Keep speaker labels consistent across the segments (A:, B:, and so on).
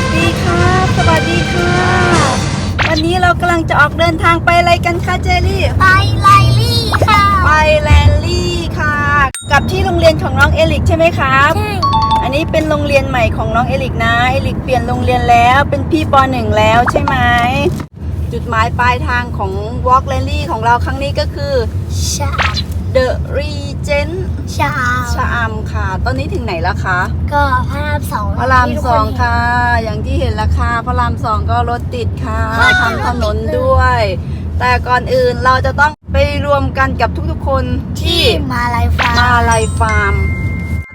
A: วัสดีครับ สวัสดีค่ะ วันนี้เรากำลังจะออกเดินทางไปอะไรกันคะเจลี่
B: ไปไลลี่ค่ะ
A: ไปแลนลี่ค่ะ กับที่โรงเรียนของน้องเอลิกใช่ไหมครับ
B: ใช่
A: อันนี้เป็นโรงเรียนใหม่ของน้องเอลิกนะ เอลิกเปลี่ยนโรงเรียนแล้ว เป็นพี่ปหนึ่งแล้วใช่ไหม จุดหมายปลายทางของ Walk l a n d y ของเราครั้งนี้ก็คือ
B: ชา
A: The Regent
B: ชา
A: ชะอำค่ะ ตอนนี้ถึงไหนแล้วคะ
B: ก็พระรามสอง
A: พระราม
B: ที่ทุก
A: ส
B: น
A: อง
B: เห็น
A: ค่ะ อย่างที่เห็นราคาพระรามสองก็รถติดค่ะ
B: โคตรจะ
A: ทำถนน
B: รถติดเลย
A: ด้วย แต่ก่อนอื่นเราจะต้องไปรวมกันกับทุกๆคนที่
B: มาลายฟ้า
A: มาลายฟาร์ม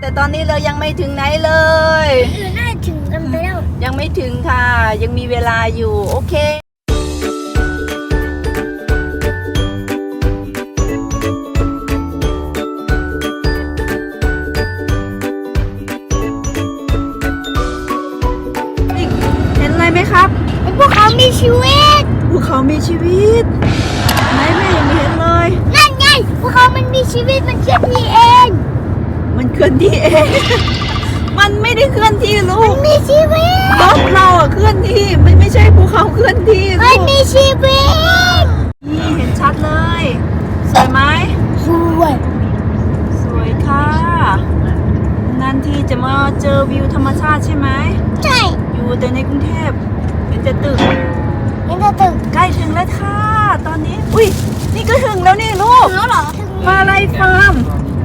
A: แต่ตอนนี้เรายังไม่ถึงไหนเลย
B: เออน่าถึงกันไปแล้ว
A: ยังไม่ถึงค่ะ ยังมีเวลาอยู่ โอเค
B: วิต
A: ไหนแม่ยังไม่เห็นเลย
B: นั่นไงพวกเขามันมีชีวิตมันเคลื่อนที่เอง
A: มันเคลื่อนที่เอง มันไม่ได้เคลื่อนที่ลู
B: มัน
A: ก
B: มีชีวิต
A: รถเราอะเคลื่อนที่ มันไม่ใช่ภูเขาเคลื่อนที่ลู
B: มัน
A: ก
B: มีชีวิต
A: นี่เห็นชัดเลย สวยไหม
B: สวย
A: สวยค่ะ นานทีจะมาเจอวิวธรรมชาติใช่ไหม
B: ใช่
A: อยู่แต่ในกรุงเทพเห็นแต่ตึก
B: เห็ นจะถึง
A: ใกล้ถึงแล้วค่ะ ตอนนี้ อุ้ย นี่ก็ถึงแล้วนี่ลูก
B: ถึงแล้วเหรอถึง
A: มาลายฟาร์ม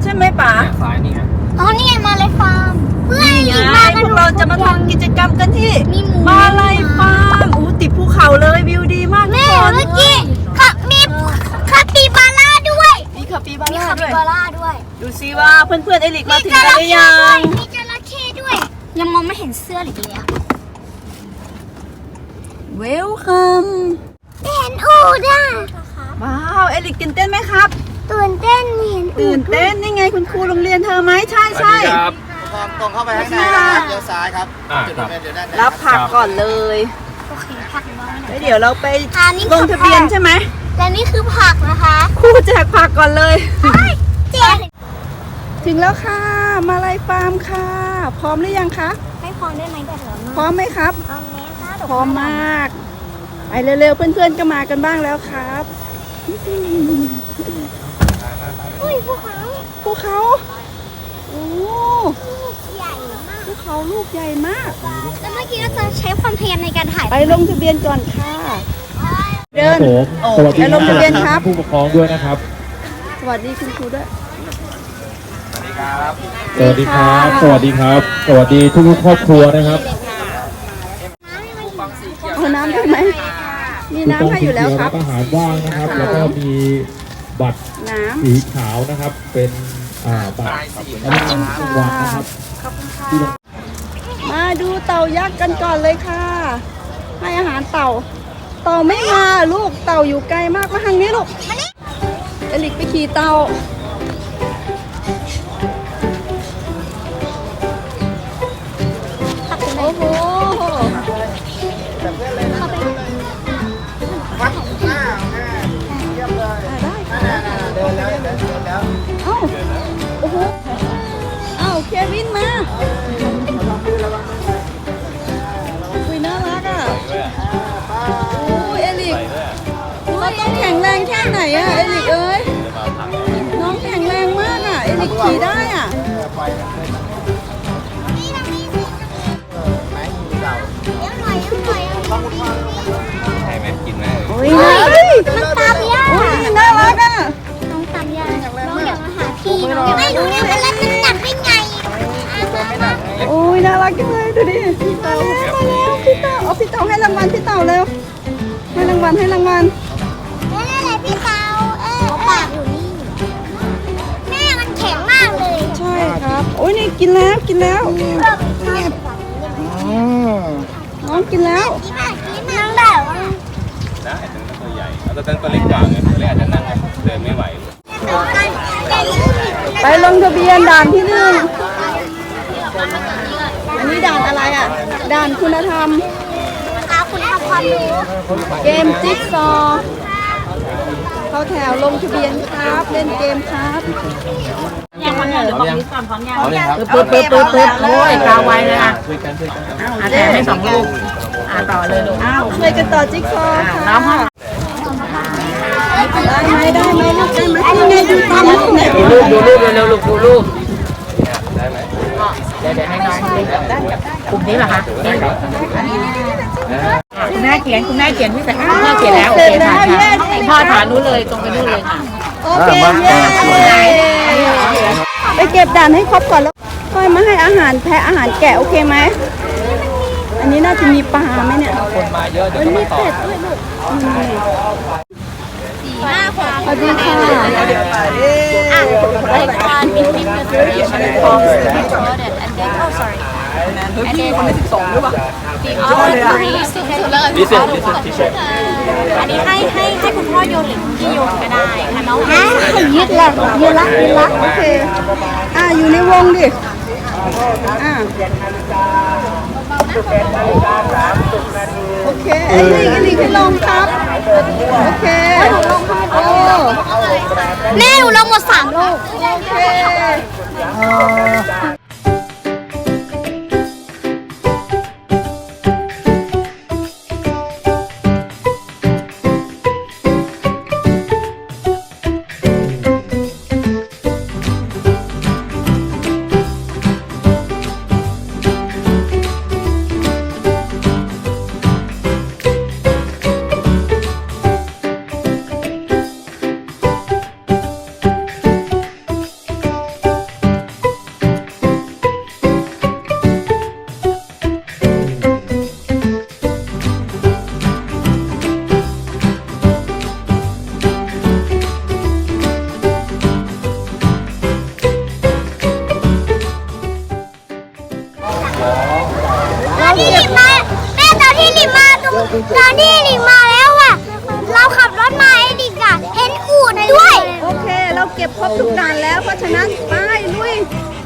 A: ใช่ไหมป๋า
C: ซ้ายนี่ไง
B: อ๋อนี่ไงมาเลยฟาร์ม เพื่อน
A: นี่ไง
B: อีกมากัน
A: พวกเราจะมาทำกิจกรรมกันที่
B: มีหมู
A: มาลายฟาร์มอู้ติดภูเขาเลยวิวดีมาก
B: แม่
A: ทุกคน
B: เมื่อกี้ค่ะมีคาปิบาร่าด้วย
A: มีคาปิบา
B: มี
A: ร่า
B: คา
A: ด้
B: ปิ
A: วย
B: บาร่าด้วย
A: ดูซิว่าเพื่อนๆเอลิกมาถึง
B: จ
A: กัน
B: ระ
A: หรือ
B: เข้
A: ยั
B: ด้วย
A: ง
B: มีจระเข้ด้วย ยังมองไม่เห็นเสื้อหรือเลยอะ
A: เวลคัม
B: เห็นอูด้า
A: ว้าวเอลิกตื่นเต้นไหมครับ
B: ตื่นเต้นเห็นอู
A: ตื่นเต้นนี่ไงคุณครูโรงเรียนเธอไหมใช่ใช่
C: สวัสดีครับ
D: ตรงตรงเข้าไปข้างในนะครับเลี้ยวซ้ายครับ
C: อ่า
D: จุด
C: ครับ
D: เริ่มเดี๋ยวด้านใน
A: รับผักก่อนเลย
B: โอเคผักน้อยหน่
A: แล้
B: อ
A: วยเดี๋ยวเราไป
B: อันนี้
A: ลงทะเบียน
B: คือผัก
A: ใช่ไหม
B: และนี่คือผักนะคะ
A: ครูแจกผักก่อนเลย
B: เจ๊
A: ถึงแล้วค่ะ มาลายฟาร์มค่ะ พร้อมหรือยังคะ
B: ไม่พอได้ไหมเดี๋ยวเรา
A: พร้อมไหมครับ
B: พร้อมแล้วค่ะ
A: พร้อมมาก ไปเร็วๆ เพื่อนๆ ก็มากันบ้างแล้วครับ
B: อุ้ยพวกเขา
A: พวกเขา โอ้
B: ลูกใหญ่มาก
A: พวกเขาลูกใหญ่มาก
B: แล้วเมื่อกี้เราจะใช้ความพยายามในการถ่าย
A: ไปลงทะเบียนก่อนค่ะ เดิน
E: ผม
A: โอ้
E: สวัสดี
A: ไปลงทะเบียนครับ
E: ผู้ปกครองด้วยนะครับ
A: สวัสดีคุณครูด้วย
E: สวัสดีครับ สวัสดีครับ สวัสดีทุกๆครอบครัวนะครับ
A: เอา น้ำได้ไหมมีน้ำให้อยู่แล้วครับ
E: มีโต๊ะสีเขียรับอาหารว่างนะครับ แล้วก็มีบัตร
A: น้
E: สีขาวนะครับ เป็นอ่าบัตรรับรางวัลนะครับที่ลงำ
A: มาดูเต่ายักษ์กันก่อนเลยค่ะ ให้อาหารเต่า เต่าไม่มาลูกเต่าอยู่ไกลมากมาทางนี้ลูกเอลิกไปขี่เต่า รงแค่ไหนอะเอลิกเอ้ยน้องแข็งแรงมากอะเอลิกขี่ได้อะ
D: ไปเลยไหนมีเต่า
B: เดี๋ยวหน่อยเดี๋ยวหน่อย
C: ใช่ไหมกินไหม
A: โอ้ยน่ารัก
B: น้องตามย่า
A: โอ้ยน่ารักอะ
B: น้องตามย่าน้องอยากมาหาพี่น้องอยากไม่รู้เนี่ยมันรับน้ำหนักได้ไง
A: โอ้ยน่ารักจังเลยดูดิพี่เต่ามาแล้วพี่เต่าเอาพี่เต่าให้รางวัลพี่เต่าเร็วให้รางวัลให้รางวัล
B: ยนี่กิ
A: นแล้วกินแล้ว
D: อืม
A: น้องกินแล้ว
B: กินมากกินน้องแบบว่า
C: ได้แต่นั่งตัวใหญ่แล้วแต่นั่งตัวเล็กกว่าไงตัวเล็กอาจจะนั่งเดินไม่ไหว
A: ไปลงทะเบียนด่านที่หนึ่งอันนี้ด่านอะไรอะ ด่านคุณธรรม
B: เอาคุณทำความรู้
A: เกมจิ๊กซอว์เข้าแถวลงทะเบียนครับ เล่นเกมครับ
B: อย่าง
C: พร้อมยังพร้อมยังครับ
F: ปึ๊บปึ๊บปึ๊บปึ๊บโอ้ยกาวไว้เลยอะ
C: ช่วยกันช่วยกัน
F: อะแถมให้สองลูกอะต่อเลยลูก
A: อ้าวช่วยกันต่อจิ๊กซอว์ค่ะ
F: น้อง
A: ได้ไหมได้ไหมลูกได้ไหมยังไงดูตามลูกเนี่ย
F: ดูรูปดูรูปเร็วๆลูกดูรูป
C: ได้ไหม
F: เดี๋ยวเดี๋ยวให้น้องดูกลุ่มนี้เหรอคะนี่คุณแม่เขียนคุณแม่เขียนพี่แต่คุณพ่อเขียนแล้วโอเคค่ะค่ะคุณพ่อฐานนู้นเลยตรงไปนู้นเลยค่ะ
A: โอเคเย้ไป เก็บด่านให้ครบก่อนแล้วค่อยมาให้อาหารแพะอาหารแกะโอเคไหม อันนี้น่าจะมีปลาไหมเนี่ย
C: คนมาเยอะเดี๋ยว
A: มัน
C: ก็
A: มี
C: มาต่อ
A: เป็ดด้วยลูกอืม
B: ห้าคน
A: สวัสดีค่ะ
B: อะ like one between the duration of the recorded and then oh sorry and then the other three
C: ลิเซนลิเซนที่เชฟ
B: อันนี้ให้ให้ให้คุณพ่อโยนหรือพี่โยนก็ได้ค่ะน้องให้
A: ยึดละยึดละยึดละโอเค อ่าอยู่ในวงดิ อ่าโอเคไอ้นี่ไอ้นี่ขึ้นลงครับ โอเคโอ้
B: แม่หนูลงหมดสามลูก
A: โอเค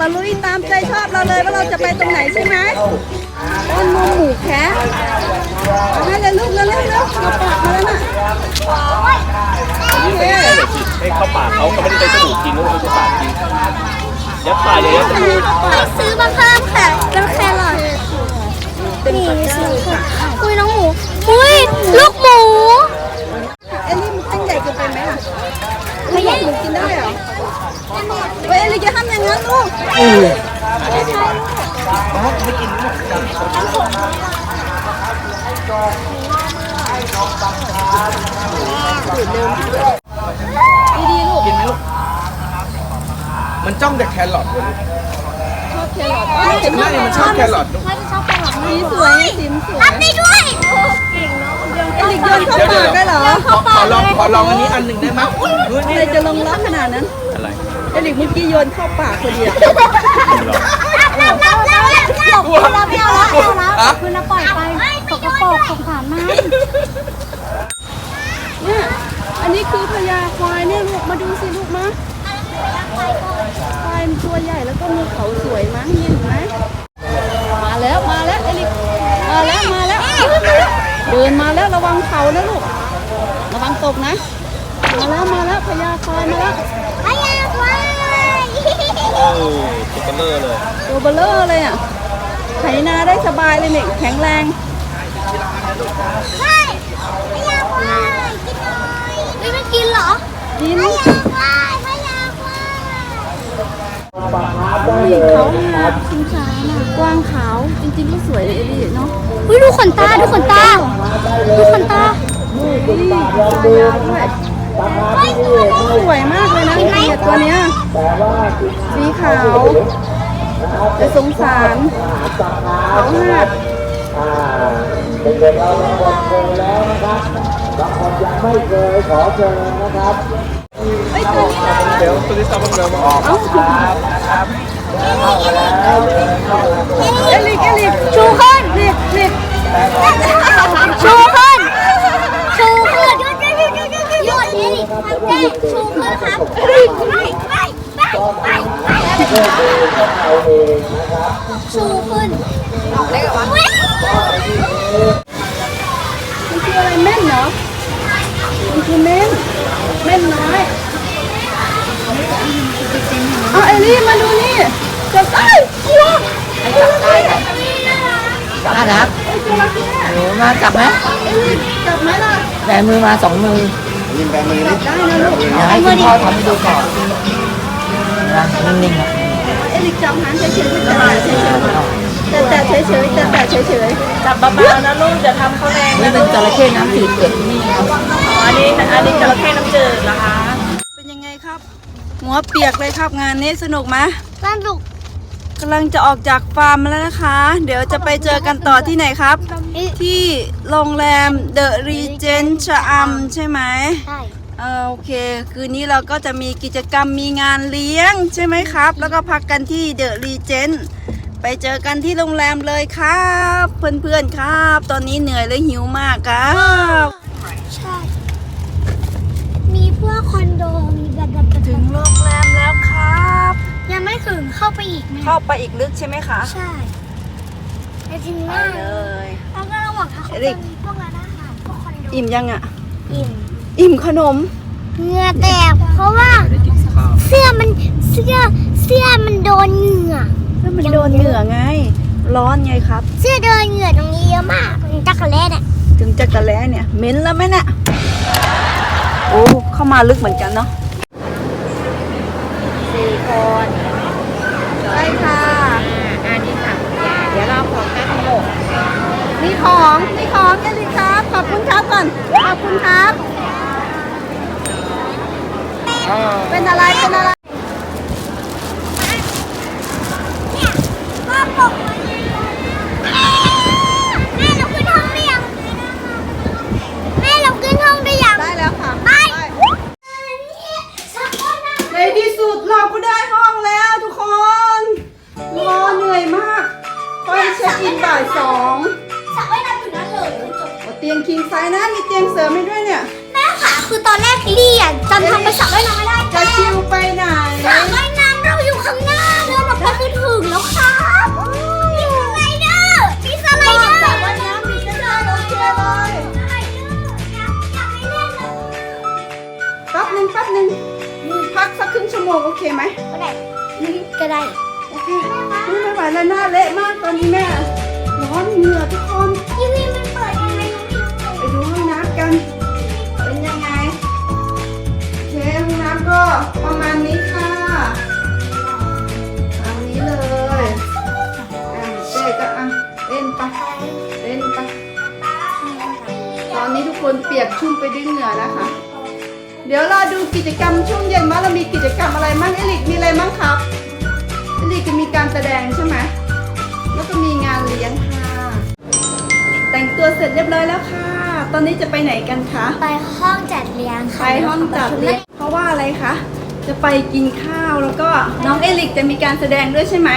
A: ตะลุยตามใจชอบเราเลยว่าเราจะไปตรงไหนใช่ไหมต้นมะหมูแคะเอาให้เลยลูกเร็วๆเร็วเราปากมาแล้วน่ะโอเค
C: ให้เข้าปากเขาเขาไม่ได้ใช้จมูกกินเขาใช้ปากกินยัดปากเลยนะ
B: ไปซื้อมาเพิ่มค่ะเป็นแครอทนี่ซื้อค่ะอุ้ยน้องหมูอุ้ยลูกหมู
A: เอลลี่มันตั้งใหญ่เกินไปไหมล่ะไม่ใหญ่หนูกินได้ เหรอเว้ยเอลลี่จะทำอย่างนั้นลูกดีๆลูก
D: กินไหมลูก มันจ้องแต่แครอทเลย
A: ชอบแครอทอ๋อเห็นไหม
D: ไม่มันชอบแครอทลูก
B: ถ้าจะชอบแครอท
A: สีสวยสีสวย
B: รับได้ด้วย
A: เอลลี่โยนเข้าปากได้เหรอ
D: ขอขอลองขอลองอันนี้อันหนึ่งได้ไหมดูนี่
A: อะไรจะลงล็อกขนาดนั้น
C: อะไร
A: เอลิกเมื่อกี้โยนเข้าปากพอดีอะ
B: รับรับรับรับรับรับไม่เอาแล้วไม่เอาแล้วคุณปล่อยไปสกปรกสงสารมัน
A: เนี่ยอันนี้คือพญาควายเนี่ยลูกมาดูสิลูกมาควายมันตัวใหญ่แล้วก็มีเขาสวยมั้งเห็นไหมมาแล้วมาแล้วเอลิกมาแล้วมาแล้วเดินมาแล้วระวังเขานะลูกระวังตกนะมาแล้วมาแล้วพญาควายมาแล้ว
C: โอ้ติดกันเลอเลย
A: ตัวเบลเลอร์เลยอะไถนาได้สบายเลยเนี่ยแข็งแรง
B: ใช่พยาควายกินหน่อยไม่มันกินเหรอ
A: กิน
B: พยาควายพยาควาย
A: นี่เขาหาชิงช้าน่ะกว้างขาวจริงๆก็สวยเลยเอลี่เนาะ
B: อุ้ยดูขนตาดูขนตาดูขนตา
A: นี่ตายาวด้วย
B: เฮ้ยตัวเล็ก
A: สวยมากเลยนะเนี่ยตัวเนี้ยสีขาวจะสงสารเขาหักไอ้ยตัวนี้น่ารัก
D: เดี๋ยวตัวนี้ซับมันเร็วมาออก
A: เอ้าเอลิกเอลิก
B: ชูขึ้น
A: ลิกลิก
B: ชูขึ้นชูขึ้นหยุดหยุดหยุดหยุดหยุดหยุดนี่เจ๊ ชูขึ้นครับไปไปไปไปไปชูขึ้นได้กับวะ
A: มันคืออะไรเม่นเหรอมันคือเม่นเม่นน้อยจริงๆเห็นไหมเอาเอลี่มาดูนี่จับได้กลัว
F: ให้จับได้นะน่ารักหนูมาจับไหม
A: เอลี่จับไหมล่ะ
F: แบมือมาสองมือ
D: ยิงแบมือนี่
A: ได้นะลูก
F: เดี๋ยวให้คุณพ่อทำให้ดูก่อนนะนิ่งๆนะ
A: เอลี่จับหางเฉยๆแต่แต่เฉยๆแต่แต่เฉยๆแต่แต่เฉย
G: จับเบาๆนะลูกอย่าทำเขาแรง
F: นี่
G: นะ
F: เป็นจระเข้น้ำจืดเกิดที่นี่
G: อ๋ออันนี้อันนี้จระเข้น้ำจืดเหรอคะ
A: เป็นยังไงครับ หัวเปียกเลยครับงานนี้สนุกไหม
B: สนุก
A: กำลังจะออกจากฟาร์มแล้วนะคะ เดี๋ยวจะไปเจอกันต่อที่ไหนครับ ที่โรงแรมเดอะรีเจนชะอำใช่ไหม
B: ใช่
A: เออโอเค คืนนี้เราก็จะมีกิจกรรมมีงานเลี้ยงใช่ไหมครับ แล้วก็พักกันที่เดอะรีเจนไปเจอกันที่โรงแรมเลยครับ เพื่อนๆครับ ตอนนี้เหนื่อยและหิวมากครับ
B: ใช่ มีพวกคอนโดมีแบบแบบแบบ
A: ถึงโรง
B: ยังไม่ถึงเข้าไปอีกนะ
A: เข้าไปอีกลึกใช่ไหมคะ
B: ใช่แต่จริง
A: ไป
B: มาก
A: เลย
B: แล้วก็ระหว่างทางเขา
A: เอริ
B: จะ
A: ก
B: มีพวกร้านอาหารพวกคอนโด
A: อิ่มยังอะ
B: อิ่ม
A: อิ่มขนม
B: เหงื่อแตกเพราะว่าเสื้อมันเสื้อเสื้อมันโดนเหงื่อ
A: แล้วมันโดนเหงื่อไง ร้อนไงครับ
B: เสื้อโดนเหงื่อตรงนี้เยอะมากจักรเล่เนี่ย
A: ถึงจักรแล้เนี่ยเหม็นแล้วไหมเนี่ยโอ้เข้ามาลึกเหมือนกันเนาะ
F: สี่คน
A: ใช่ค่ะ
F: อันนี้ค่ะเดี๋ยวเราขอแป๊บหก
A: มีของมีของกันสิครับ ขอบคุณครับก่อน ขอบคุณครับ เป็นอะไร เป็นอะไร ต
B: อนนี้ทุกค
A: นเปี
B: ย
A: กชุ่มไป
B: ด้
A: วยเหงื่อนะคะ เดี๋ยวเราดูกิจกรรมช่วงเย็นว่าเรามีกิจกรรมอะไรมั่งเอลิกมีอะไรมั่งครับเอลิกจะมีการแสดงใช่ไหมแล้วก็มีงานเลี้ยงค่ะ แต่งตัวเสร็จเรียบร้อยแล้วค่ะ ตอนนี้จะไปไหนกันคะ
B: ไปห้องจัดเลี้ยง
A: ไป
B: ค่ะ
A: ห้องจัดเลี้ยงเพราะว่าอะไรคะจะไปกินข้าวแล้วก็น้องเอลิกจะมีการแสดงด้วยใช่ไหม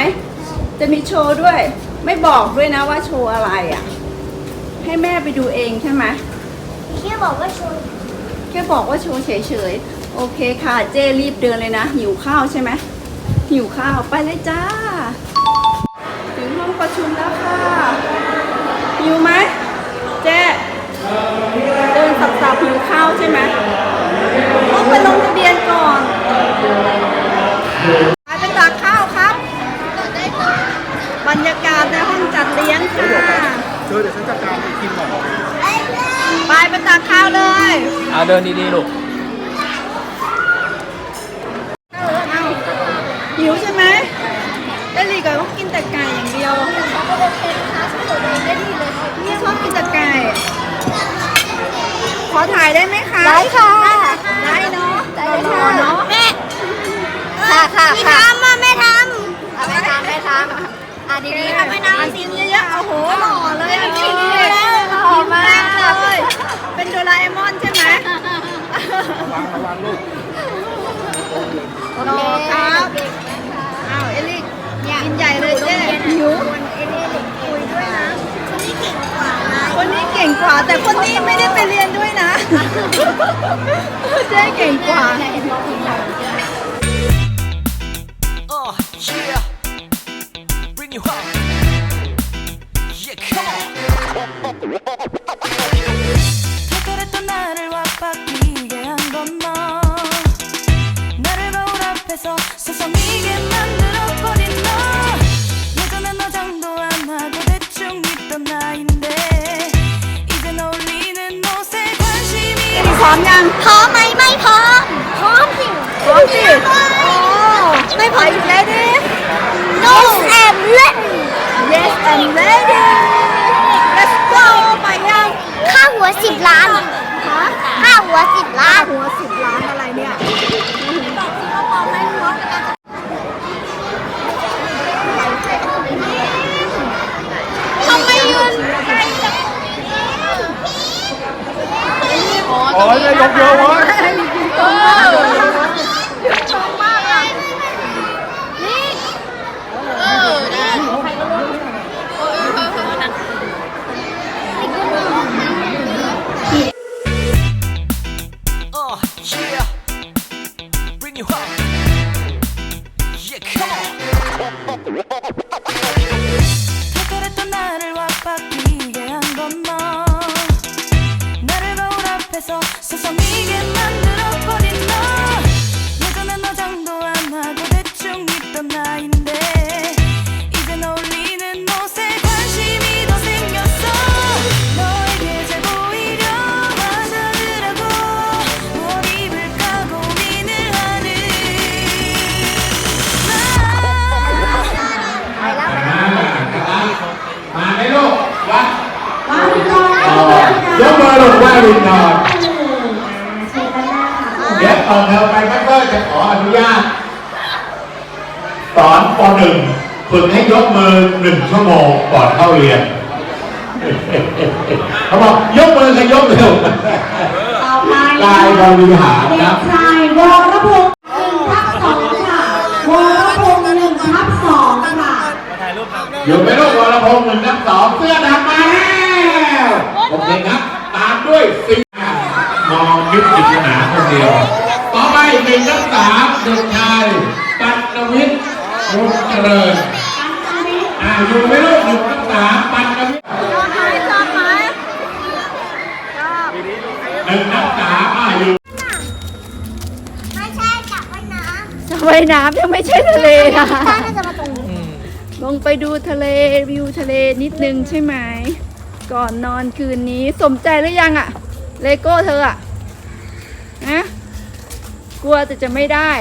A: จะมีโชว์ด้วย ไม่บอกด้วยนะว่าโชว์อะไรอะให้แม่ไปดูเองใช่ไหม
B: ที่บอกว่าชวน
A: แค่บอกว่าโชว์เฉยๆ โอเคค่ะ เจ้รีบเดินเลยนะ หิวข้าวใช่ไหมหิวข้าวไปเลยจ้า ถึงห้องประชุมแล้วค่ะ หิวไหมเจ้เดินสับๆหิวข้าวใช่ไหมต้องไปลงทะเบียนก่อนไปไปตักข้าวครับ บรรยากาศในห้องจัดเลี้ยงค่ะ
D: เธอเดี๋ยวฉันจัดการไปกินก่อน
A: ไปไปตักข้าวเลย
C: เอาเดินดีๆลูก
A: เอาหิวใช่ไหมเอลีก็ต้องกินแต่ไก่อย่างเดียวนี่ชอบกินแต่ไก่ ขอถ่ายได้ไหมคะ
B: ได้ค่ะ
A: ได้เนาะ
B: ได้
A: ร
B: ค่ะ
A: อเนาะ
B: แม่
A: ค่ะค่ะ
B: ไม่
A: ค่ะ
B: ทำอะแม่ท
A: ไม่ทำไม่ทำอะดีๆ
B: ทำไม่ทำ
A: อะกินเยอะๆโอ้โหหล่อเลยำ
B: กินเยอะแล้ว
A: หล่ อมากเลย เป็นโดราเอมอนใช่ไหม
D: วางระวังลูก
A: หล่อครับอ้าวเอลิกกินใหญ่เลยเจ๊หิวคุยด้วยนะคนนี้เก่งกว่า แต่คนนี้ไม่ได้ไปเรียนด้วยนะเจ๊เก่งกว่า
H: Uh, yeah. Bring you home.
B: อ๋อ
D: จะยกเยอะวะ
E: ตอนเธอไปแม่ก็จะขออนุญาตสอนป .1 ฝึกให้ยกมือหนึ่งชั่วโมงก่อนเข้าเรียนเขาบอกยกมือใครยกเร็วกายบริหารครับ
I: ชายวรพงศ์หนึ่งทับสองค่ะวรพงศ์หนึ่งทับสองค่ะ
E: อยู่ไหมลูกวรพงษ์หนึ่งนับสองเสื้อดำมาแล้วโอเคครับ ตามด้วยสิมองยึดปริศนาคนเดียว ต่อไปหนึ่งนับสามเด็กชายปัตนวิทย์รุ่งเจริญอ่าอยู่ไหมลูกหนึ่งนับสามปัตนวิทย์หนึ่งนับสามอ่าอยู่
B: ไม่ใช่จับไว้น้ำ
A: จะว่ายน้ำยังไม่ใช่ทะเลนะ
B: น่าจะมาตรงนี้
A: ลงไปดูทะเลวิวทะเลนิดนึงใช่ไหม ก่อนนอนคืนนี้สมใจหรือยังอะเลโก้เธออะฮะ กลัวแต่จะไม่ได้